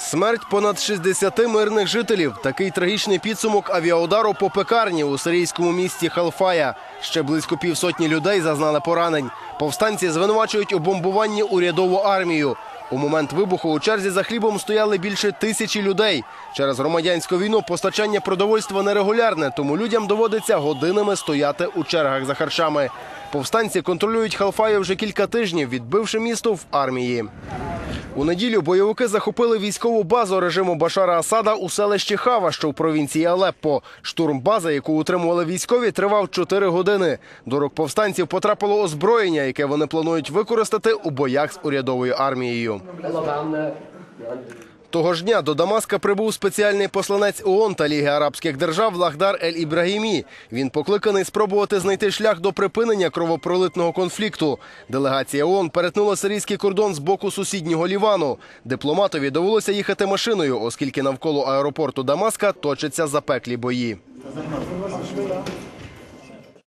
Смерть понад 60 мирних жителів. Такий трагічний підсумок авіаудару по пекарні у сирійському місті Халфая. Ще близько півсотні людей зазнали поранень. Повстанці звинувачують у бомбуванні урядову армію. У момент вибуху у черзі за хлібом стояли більше тисячі людей. Через громадянську війну постачання продовольства нерегулярне, тому людям доводиться годинами стояти у чергах за харчами. Повстанці контролюють Халфаю вже кілька тижнів, відбивши місто в армії. У неділю бойовики захопили військову базу режиму Башара Асада у селищі Хава, що в провінції Алеппо. Штурм бази, яку утримували військові, тривав 4 години. До рук повстанців потрапило озброєння, яке вони планують використати у боях з урядовою армією. Того ж дня до Дамаска прибув спеціальний посланець ООН та Ліги Арабських держав Лахдар Ель Ібрагімі. Він покликаний спробувати знайти шлях до припинення кровопролитного конфлікту. Делегація ООН перетнула сирійський кордон з боку сусіднього Лівану. Дипломатові довелося їхати машиною, оскільки навколо аеропорту Дамаска точаться запеклі бої.